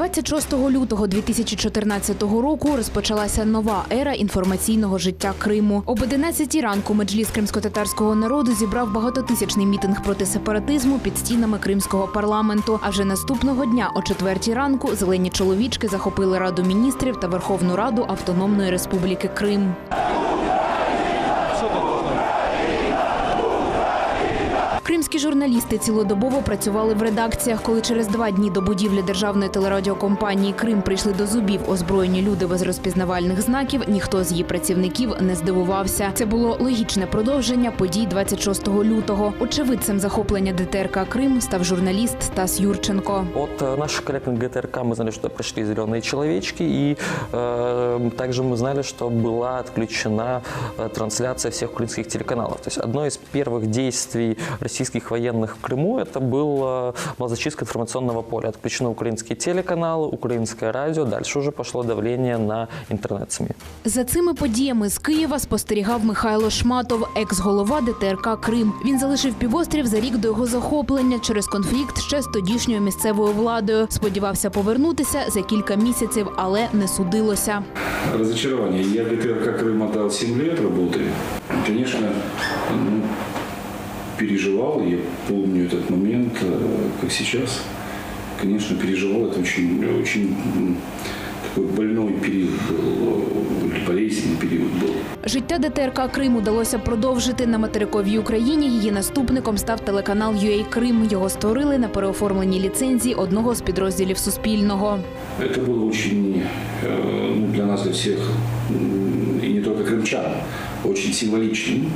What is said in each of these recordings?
26 лютого 2014 року розпочалася нова ера інформаційного життя Криму. Об 11 ранку меджліс кримсько-татарського народу зібрав багатотисячний мітинг проти сепаратизму під стінами кримського парламенту. А вже наступного дня о 4 ранку зелені чоловічки захопили раду міністрів та Верховну Раду Автономної Республіки Крим. Кримські журналісти цілодобово працювали в редакціях. Коли через два дні до будівлі державної телерадіокомпанії Крим прийшли до зубів озброєні люди без розпізнавальних знаків, ніхто з її працівників не здивувався. Це було логічне продовження подій 26 лютого. Очевидцем захоплення ДТРК Крим став журналіст Стас Юрченко. От э, наших коллег на ГТРК мы знали, что пришли зеленые человечки, и э, также мы знали, что была отключена э, трансляция всех украинских телеканалов. То есть одно из первых действий российских военных в Крыму это было, была зачистка информационного поля. Отключены украинские телеканалы, украинское радио, дальше уже пошло давление на интернет-СМИ. За цими подіями з Києва спостерігав Михайло Шматов, екс-голова ДТРК Крим. Він залишив півострів за рік до його захоплення через конфлікт ще з тодішньою місцевою владою. Сподівався повернутися за кілька місяців, але не судилося. Разочарование. Я ГТРК Крым отдал 7 лет работы. Конечно, ну, переживал, я помню этот момент, э, как сейчас. Конечно, переживал, это очень, очень м, такой больной период был, э, или болезненный период был. Життя ДТРК Крим удалося продовжити на материковій Україні. Її наступником став телеканал UA Крим. Його створили на переоформленій ліцензії одного з підрозділів Суспільного. Это было очень, э, ну, для нас, для всех, м, и не только крымчан, очень символичным,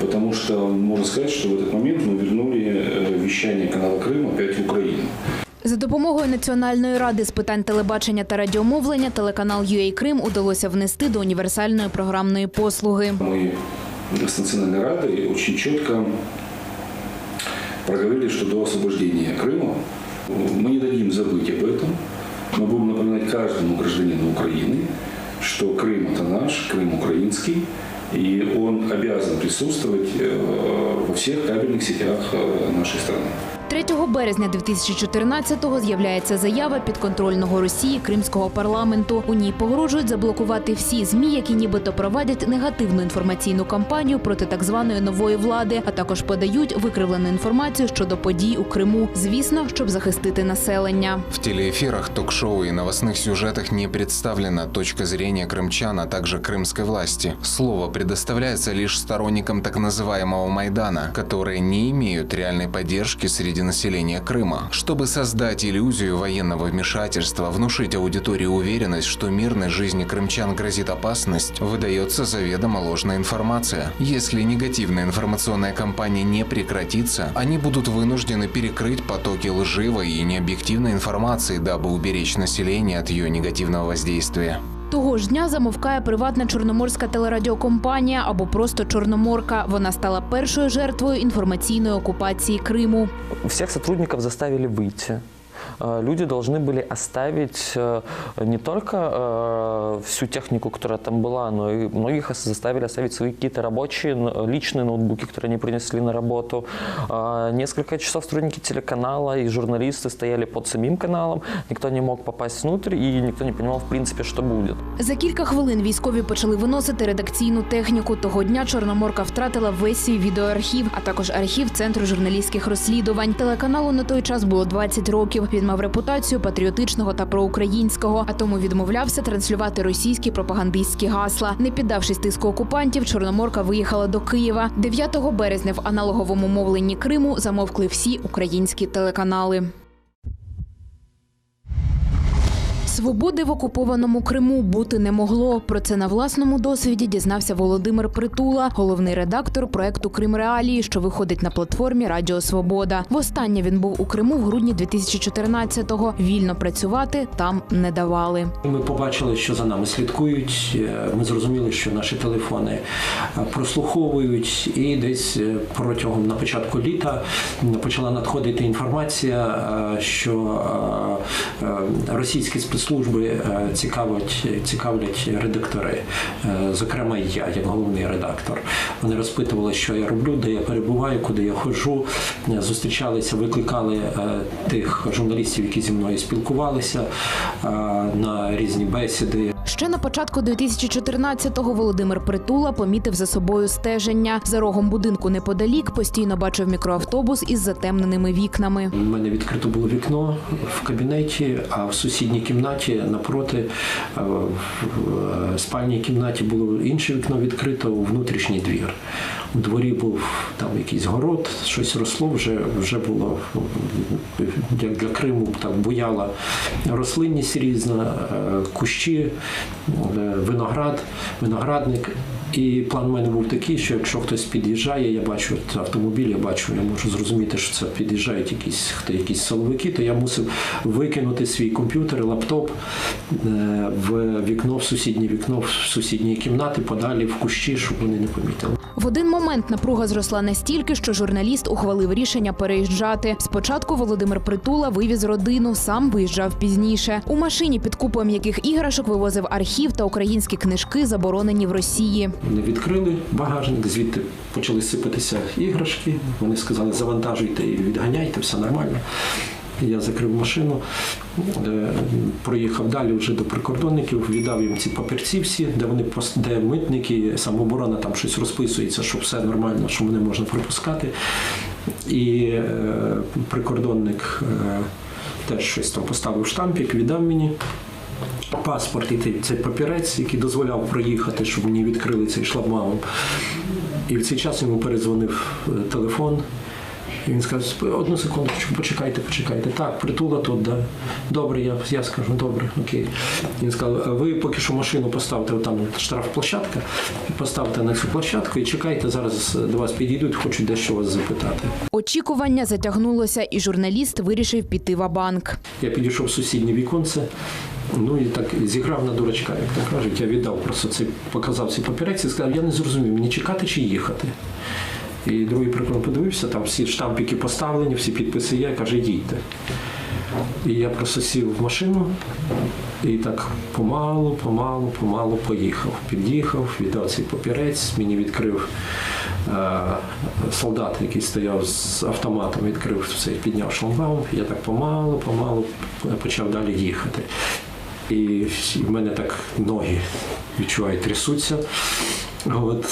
потому что можно сказать, что в этот момент мы вернули э, вещание канала Крым опять в Украину. За допомогою Національної ради з питань телебачення та радіомовлення телеканал UA Крим удалося внести до універсальної програмної послуги. Мы с Национальной Радой очень четко проговорили, что до освобождения Крыма мы не дадим забыть об этом. Мы будем напоминать каждому гражданину Украины, что Крым – это наш, Крым – украинский, и он обязан присутствовать э, во всех кабельных сетях э, нашей страны. 3 березня 2014-го з'являється заява підконтрольного Росії Кримського парламенту. У ній погрожують заблокувати всі змі, які нібито проводять негативну інформаційну кампанію проти так званої нової влади, а також подають викривлену інформацію щодо подій у Криму. Звісно, щоб захистити населення. В телеэфирах, ток-шоу и новостных сюжетах не представлена точка зрения крымчан, а также крымской власти. Слово предоставляется лишь сторонникам так называемого Майдана, которые не имеют реальной поддержки среди населения Крыма. Чтобы создать иллюзию военного вмешательства, внушить аудитории уверенность, что мирной жизни крымчан грозит опасность, выдается заведомо ложная информация. Если негативная информационная кампания не прекратится, они будут вынуждены перекрыть потоки лживой и необъективной информации, дабы уберечь население от ее негативного воздействия. Того ж дня замовкає приватна чорноморська телерадіокомпанія або просто Чорноморка. Вона стала першою жертвою інформаційної окупації Криму. Всіх співробітників заставили выйти. Э, Люди должны были оставить э, не только э, всю технику, которая там была, но и многих ос- заставили оставить свои какие-то рабочие, н- личные ноутбуки, которые они принесли на работу. Э, Несколько часов сотрудники телеканала и журналисты стояли под самим каналом. Никто не мог попасть внутрь, и никто не понимал, в принципе, что будет. За кілька хвилин військові почали виносити редакційну техніку. Того дня Чорноморка втратила весь свій відеоархів, а також архів центру журналістських розслідувань. Телеканалу на той час було 20 років. Він мав репутацію патріотичного та проукраїнського, а тому відмовлявся транслювати російські пропагандистські гасла. Не піддавшись тиску окупантів, Чорноморка виїхала до Києва. 9 березня в аналоговому мовленні Криму замовкли всі українські телеканали. Свободи в окупованому Криму бути не могло. Про це на власному досвіді дізнався Володимир Притула, головний редактор проекту Крим Реалії, що виходить на платформі Радіо Свобода. Востаннє він був у Криму в грудні 2014-го. Вільно працювати там не давали. Ми побачили, що за нами слідкують. Ми зрозуміли, що наші телефони прослуховують, і десь е, протягом на початку літа почала надходити інформація, е, що е, російські спецслужби спецслужби цікавлять, цікавить, цікавлять редактори, Е, зокрема і я, як головний редактор. Вони розпитували, що я роблю, де я перебуваю, куди я ходжу. Е, Зустрічалися, викликали е, тих журналістів, які зі мною спілкувалися е, на різні бесіди. Ще на початку 2014-го Володимир Притула помітив за собою стеження. За рогом будинку неподалік постійно бачив мікроавтобус із затемненими вікнами. У мене відкрито було вікно в кабінеті, а в сусідній кімнаті напроти е, в е, спальній кімнаті було інше вікно відкрито у внутрішній двір. У дворі був там якийсь город, щось росло, вже, вже було як для Криму так буяла рослинність різна, е, кущі, е, виноград, виноградник. І план у мене був такий, що якщо хтось під'їжджає, я бачу автомобіль, я бачу, я можу зрозуміти, що це під'їжджають якісь хто якісь силовики, то я мусив викинути свій комп'ютер, лаптоп е, в вікно, в сусіднє вікно, в сусідній кімнати, подалі в кущі, щоб вони не помітили. В один момент напруга зросла настільки, що журналіст ухвалив рішення переїжджати. Спочатку Володимир Притула вивіз родину, сам виїжджав пізніше. У машині під купою м'яких іграшок вивозив архів та українські книжки, заборонені в Росії. Вони відкрили багажник, звідти почали сипатися іграшки. Вони сказали, завантажуйте і відганяйте, все нормально. Я закрив машину, е, проїхав далі вже до прикордонників, віддав їм ці папірці всі, де вони де митники, самооборона там щось розписується, що все нормально, що мене можна пропускати. І е, прикордонник е, теж щось там поставив штампик, віддав мені паспорт і цей, папірець, який дозволяв проїхати, щоб мені відкрили цей шлагбаум. І в цей час йому передзвонив е, телефон. І він сказав, одну секундочку, почекайте, почекайте. Так, притула тут, да. Добре, я, я скажу, добре, окей. Він сказав, «А ви поки що машину поставте, там штрафплощадка, поставте на цю площадку і чекайте, зараз до вас підійдуть, хочуть дещо вас запитати. Очікування затягнулося, і журналіст вирішив піти в банк. Я підійшов в сусіднє віконце, ну і так зіграв на дурачка, як то кажуть. Я віддав просто цей, показав цей папірець і сказав, я не зрозумів, мені чекати чи їхати. І другий прикол подивився, там всі штампики поставлені, всі підписи є, каже, їдьте. І я просто сів в машину і так помалу, помалу, помалу поїхав. Під'їхав, віддав цей папірець, мені відкрив е, солдат, який стояв з автоматом, відкрив цей, підняв шлагбаум. Я так помалу, помалу почав далі їхати. І в мене так ноги відчуваю, трясуться. От,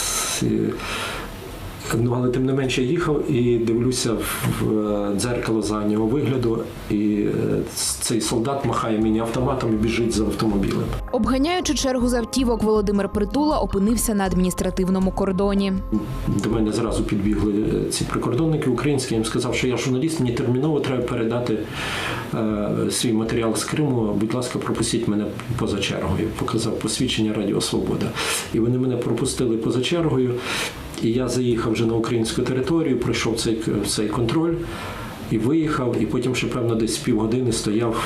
Ну, але тим не менше їхав і дивлюся в е, дзеркало заднього вигляду, і е, цей солдат махає мені автоматом і біжить за автомобілем. Обганяючи чергу з автівок, Володимир Притула опинився на адміністративному кордоні. До мене зразу підбігли е, ці прикордонники українські. Я їм сказав, що я журналіст, мені терміново треба передати е, свій матеріал з Криму. Будь ласка, пропустіть мене поза чергою. Показав посвідчення Радіо Свобода. І вони мене пропустили поза чергою. І я заїхав вже на українську територію, пройшов цей, цей контроль. І виїхав, і потім ще певно десь півгодини стояв,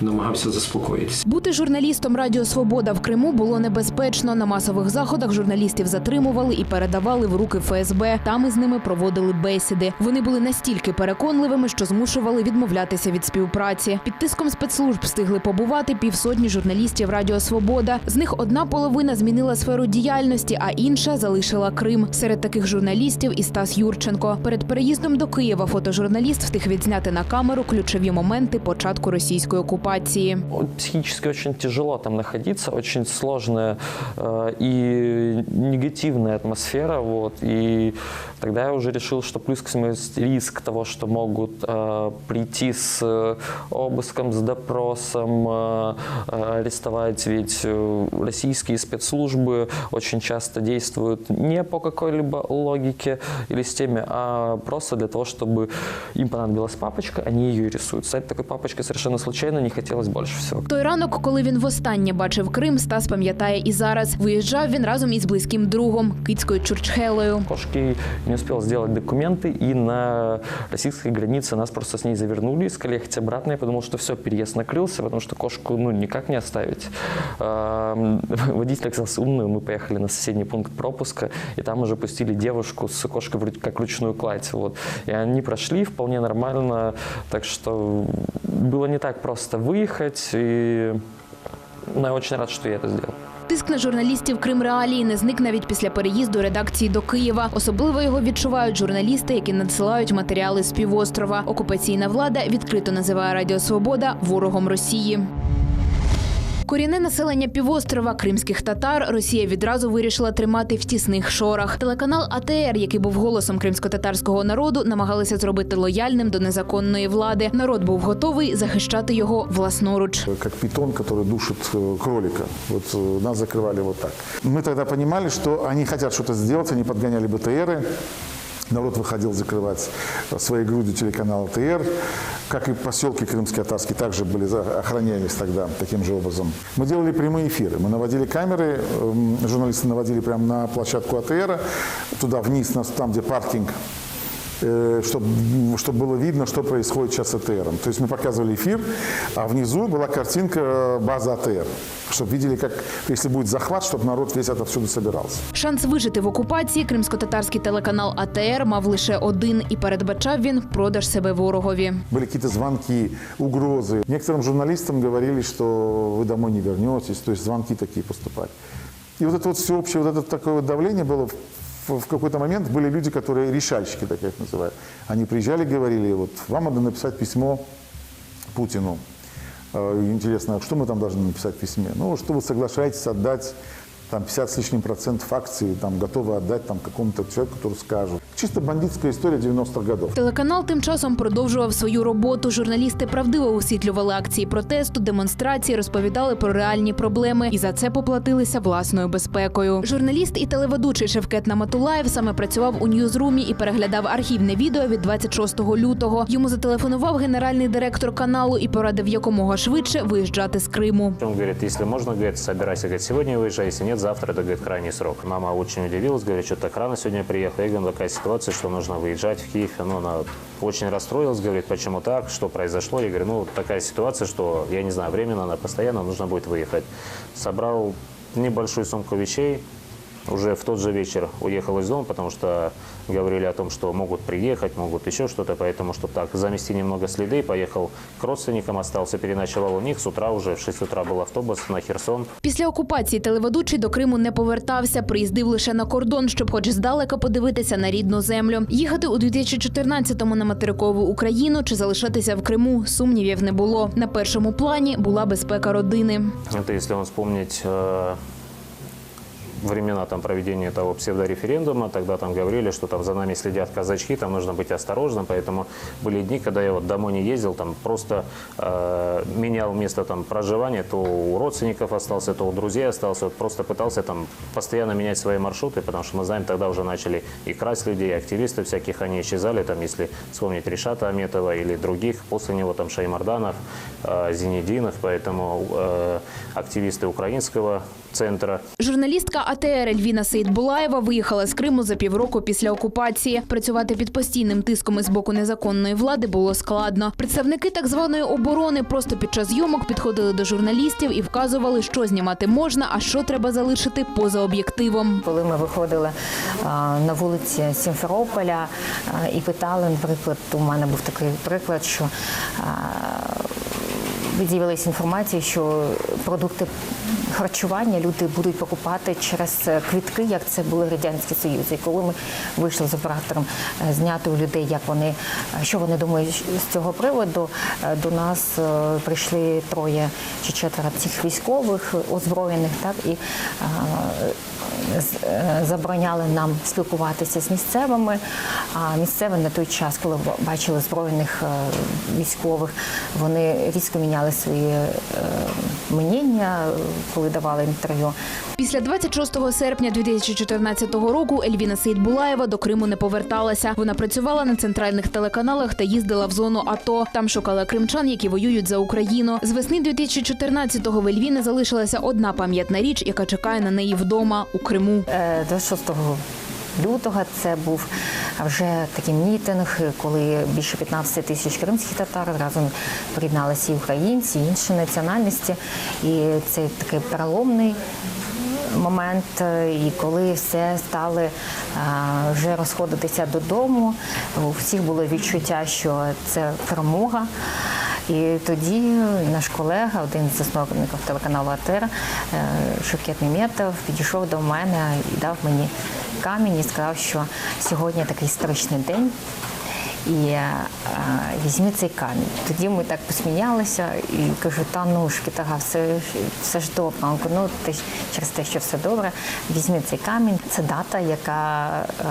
намагався заспокоїтися. Бути журналістом Радіо Свобода в Криму було небезпечно. На масових заходах журналістів затримували і передавали в руки ФСБ. Там із ними проводили бесіди. Вони були настільки переконливими, що змушували відмовлятися від співпраці. Під тиском спецслужб встигли побувати півсотні журналістів Радіо Свобода. З них одна половина змінила сферу діяльності, а інша залишила Крим. Серед таких журналістів і Стас Юрченко. Перед переїздом до Києва фотожурналіст встиг відзняти на камеру ключові моменти початку російської окупації. Вот Психически очень тяжело там находиться, очень сложная э, и негативная атмосфера. Вот, и тогда я уже решил, что плюс к всему есть риск того, что могут э, прийти с э, обыском, с допросом, э, э, арестовать. Ведь э, российские спецслужбы очень часто действуют не по какой-либо логике или системе, а просто для того, чтобы им понадобилась папочка, они ее рисуют. Стать такой папочкой совершенно случайно не хотелось больше всего. Той ранок, коли він востаннє бачив Крим, Стас пам'ятає і зараз. Виїжджав він разом із близьким другом Кицькою Чурчхелею. Кошки не успел сделать документы, и на российской границе нас просто с ней завернули, искали ехать обратно. Я подумал, что все, переезд накрылся, потому что кошку ну, никак не оставить. Эм, Водитель оказался умный, мы поехали на соседний пункт пропуска, и там уже пустили девушку с кошкой вроде как ручную кладь. Вот. И они прошли вполне нормально, так что было не так просто выехать, и Но я очень рад, что я это сделал. Тиск на журналістів Крим Реалії не зник навіть після переїзду редакції до Києва. Особливо його відчувають журналісти, які надсилають матеріали з півострова. Окупаційна влада відкрито називає Радіо Свобода ворогом Росії. Корінне населення півострова кримських татар Росія відразу вирішила тримати в тісних шорах. Телеканал АТР, який був голосом кримсько-татарського народу, намагалися зробити лояльним до незаконної влади. Народ був готовий захищати його власноруч. как питон, который душит э, кролика. Вот э, нас закрывали вот так. Мы тогда понимали, что они хотят что-то сделать, они подгоняли БТРы. Народ выходил закрывать своей грудью телеканал ТР, как и поселки крымские татарские также были за- охранялись тогда таким же образом. Мы делали прямые эфиры, мы наводили камеры, эм, журналисты наводили прямо на площадку АТР, туда вниз, на- там где паркинг чтобы, чтобы было видно, что происходит сейчас с АТРом. То есть мы показывали эфир, а внизу была картинка э, базы АТР, чтобы видели, как, если будет захват, чтобы народ весь отовсюду собирался. Шанс вижити в окупації кримсько-татарський телеканал АТР мав лише один і передбачав він продаж себе ворогові. Были какие-то звонки, угрозы. Некоторым журналистам говорили, что вы домой не вернетесь, то есть звонки такие поступали. И вот это вот всеобщее вот это такое вот давление было. В, в какой-то момент были люди, которые решальщики, так я их называю. Они приезжали, говорили, вот вам надо написать письмо Путину. Э, Интересно, а что мы там должны написать в письме? Ну, что вы соглашаетесь отдать там 50 с лишним процентов акций, там готовы отдать там какому-то человеку, который скажет. Чисто бандитская история 90-х годов. Телеканал тим часом продовжував свою роботу. Журналісти правдиво освітлювали акції протесту, демонстрації, розповідали про реальні проблеми і за це поплатилися власною безпекою. Журналіст і телеведучий Шевкет Наматулаєв саме працював у ньюзрумі і переглядав архівне відео від 26 лютого. Йому зателефонував генеральний директор каналу і порадив якомога швидше виїжджати з Криму. Он говорит, если можно, говорит, собирайся, говорит, сегодня выезжай, если нет, завтра, это, говорит, крайний срок. Мама очень удивилась, говорит, что так рано сегодня приехал. Я говорю, «Ну, такая ситуация, что нужно выезжать в Киев. Ну, она очень расстроилась, говорит, почему так, что произошло. Я говорю, ну, такая ситуация, что, я не знаю, временно, она постоянно, нужно будет выехать. Собрал небольшую сумку вещей, уже в тот же вечер уехал из дома, потому что говорили о том, что могут приехать, могут еще что-то, поэтому, чтобы так замести немного следы, поехал к родственникам, остался, переночевал у них. С утра уже в 6 утра был автобус на Херсон. Після окупації телеведучий до Криму не повертався, приїздив лише на кордон, щоб хоч здалека подивитися на рідну землю. Їхати у 2014-му на материкову Україну чи залишатися в Криму сумнівів не було. На першому плані була безпека родини. Это если вам вспомнить э, времена там, проведения этого псевдореферендума, тогда там говорили, что там за нами следят казачки, там нужно быть осторожным, поэтому были дни, когда я вот домой не ездил, там просто э, менял место там проживания, то у родственников остался, то у друзей остался, вот просто пытался там постоянно менять свои маршруты, потому что мы знаем, тогда уже начали и красть людей, активисты всяких, они исчезали, там, если вспомнить Решата Аметова или других, после него там Шаймарданов, э, Зинединов, поэтому э, активисты украинского центра Журналістка АТР Ельвіна Сейдбулаєва виїхала з Криму за півроку після окупації. Працювати під постійним тиском із боку незаконної влади було складно. Представники так званої оборони просто під час зйомок підходили до журналістів і вказували, що знімати можна, а що треба залишити поза об'єктивом. Коли ми виходили на вулиці Сімферополя і питали, наприклад, у мене був такий приклад, що з'явилася інформація, що продукти харчування люди будуть покупати через квітки, як це було в Радянський Союз. І коли ми вийшли з оператором е, зняти у людей, як вони, е, що вони думають з цього приводу, е, до нас е, прийшли троє чи четверо цих військових озброєних, так і е, е, забороняли нам спілкуватися з місцевими. А місцеві на той час, коли бачили збройних е, військових, вони різко міняли свої е, мнення, е, коли давали інтерв'ю. Після 26 серпня 2014 року Ельвіна Сейдбулаєва до Криму не поверталася. Вона працювала на центральних телеканалах та їздила в зону АТО. Там шукала кримчан, які воюють за Україну. З весни 2014-го в Ельвіни залишилася одна пам'ятна річ, яка чекає на неї вдома у Криму. Е, 26 лютого це був вже такий мітинг, коли більше 15 тисяч кримських татар разом приєдналися і українці, і інші національності. І це такий переломний. Момент, е, і коли все стали е, вже розходитися додому, у всіх було відчуття, що це перемога. І тоді наш колега, один з засновників телеканалу Атера, е, Шукет Міметов, підійшов до мене і дав мені камінь і сказав, що сьогодні такий історичний день. І е, візьми цей камінь. Тоді ми так посміялися і кажу, та нушки, тага, все, все ж добре. Каже, ну ти через те, що все добре, візьми цей камінь. Це дата, яка е,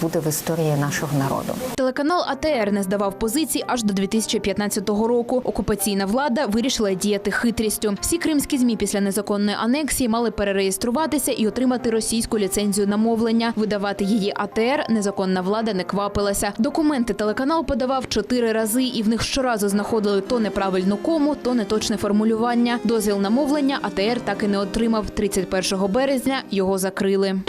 буде в історії нашого народу. Телеканал АТР не здавав позицій аж до 2015 року. Окупаційна влада вирішила діяти хитрістю. Всі кримські змі після незаконної анексії мали перереєструватися і отримати російську ліцензію на мовлення. Видавати її АТР незаконна влада не квапилася. Документи телеканал подавав чотири рази, і в них щоразу знаходили то неправильну кому, то неточне формулювання. Дозвіл на мовлення АТР так і не отримав. 31 березня його закрили.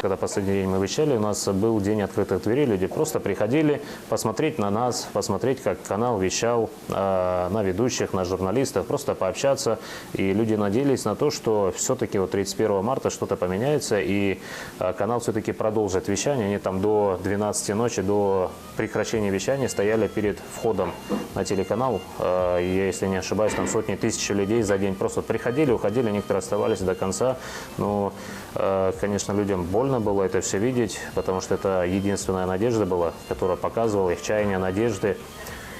Когда последний день мы вещали, у нас был день открытых дверей. Люди просто приходили посмотреть на нас, посмотреть, как канал вещал э, на ведущих, на журналистов, просто пообщаться. И люди надеялись на то, что все-таки вот 31 марта что-то поменяется, и э, канал все-таки продолжит вещание. Они там до 12 ночи, до прекращения вещания стояли перед входом на телеканал. Я, если не ошибаюсь, там сотни тысяч людей за день просто приходили, уходили, некоторые оставались до конца. Ну, э, конечно, людям больно было это все видеть, потому что это единственная надежда была, которая показывала их чаяния, надежды.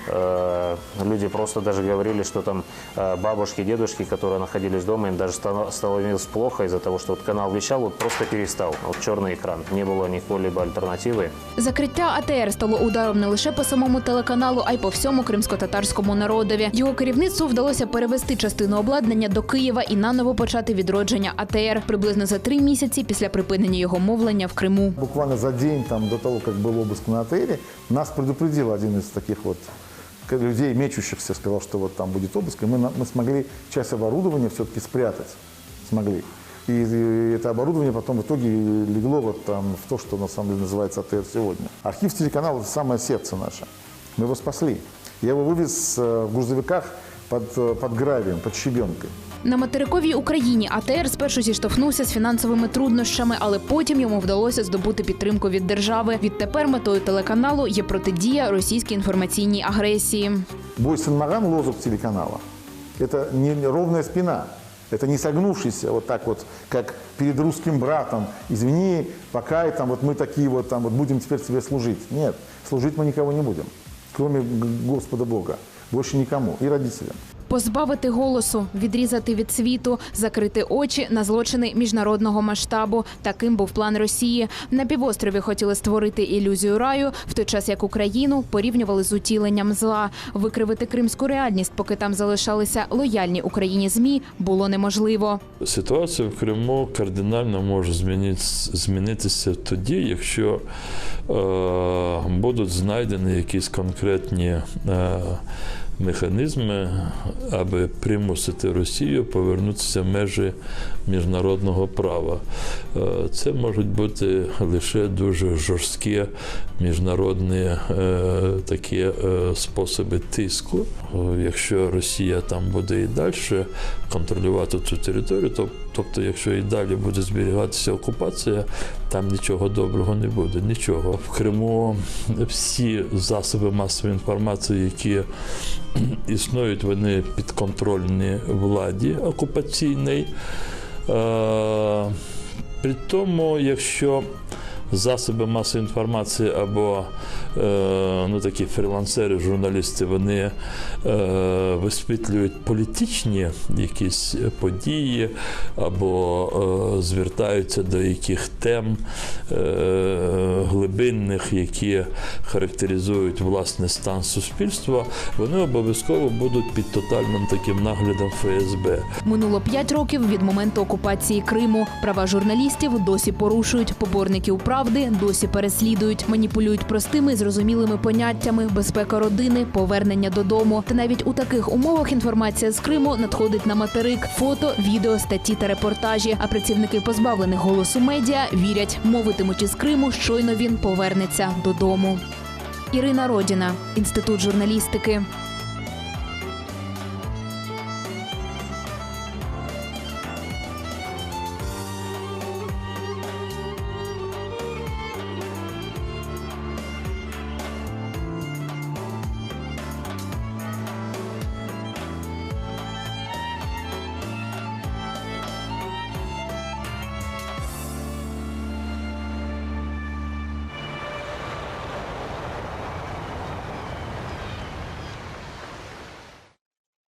Э, Люди просто даже говорили, что там э, бабушки, дедушки, которые находились дома, им даже стало- становилось плохо из-за того, что вот канал вещал, вот просто перестал. Вот черный экран. Не было никакой-либо альтернативы. Закриття АТР стало ударом не лише по самому телеканалу, а й по всьому кримсько-татарському народові. Його керівництву вдалося перевести частину обладнання до Києва і наново почати відродження АТР приблизно за три місяці після припинення його мовлення в Криму. Буквально за день там, до того, как был обыск на отеле, нас предупредил один из таких вот к- людей, мечущихся, сказал, что вот там будет обыск, и мы, на- мы смогли часть оборудования все-таки спрятать. Смогли. И, и это оборудование потом в итоге легло вот там в то, что на самом деле называется АТР сегодня. Архив телеканала – это самое сердце наше. Мы его спасли. Я его вывез э, в грузовиках под, э, под гравием, под щебенкой. На материковій Україні АТР спершу зіштовхнувся з фінансовими труднощами, але потім йому вдалося здобути підтримку від держави. Відтепер метою телеканалу є протидія російській інформаційній агресії. Бой Сен-Маган, лозунг телеканала, это не ровная спина, это не согнувшийся вот так вот, как перед русским братом. Извини, пока и там вот мы такие вот там вот будем теперь тебе служить. Нет, служить мы никого не будем, кроме Г- Господа Бога. Больше никому и родителям. Позбавити голосу, відрізати від світу, закрити очі на злочини міжнародного масштабу. Таким був план Росії. На півострові хотіли створити ілюзію раю, в той час як Україну порівнювали з утіленням зла. Викривити кримську реальність, поки там залишалися лояльні Україні змі, було неможливо. Ситуація в Криму кардинально може змінитися, тоді, якщо е, будуть знайдені якісь конкретні е, механізми, аби примусити Росію повернутися в межі міжнародного права. Е, це можуть бути лише дуже жорсткі міжнародні е, такі е, способи тиску. Якщо Росія там буде і далі контролювати цю територію, то, тобто, якщо і далі буде зберігатися окупація, там нічого доброго не буде. Нічого. В Криму всі засоби масової інформації, які існують, вони підконтрольні владі окупаційній. Е, При тому, якщо засоби масової інформації або е, ну, такі фрілансери, журналісти, вони е, висвітлюють політичні якісь події або е, звертаються до яких тем глибинних, які характеризують власне стан суспільства, вони обов'язково будуть під тотальним таким наглядом ФСБ. Минуло п'ять років від моменту окупації Криму. Права журналістів досі порушують. Поборників правди досі переслідують, маніпулюють простими зрозумілими поняттями, безпека родини, повернення додому. Та навіть у таких умовах інформація з Криму надходить на материк: фото, відео, статті та репортажі. А працівники позбавлених голосу медіа вірять, мовитимуть із Криму, щойно він повернеться додому. Ірина Родіна, інститут журналістики.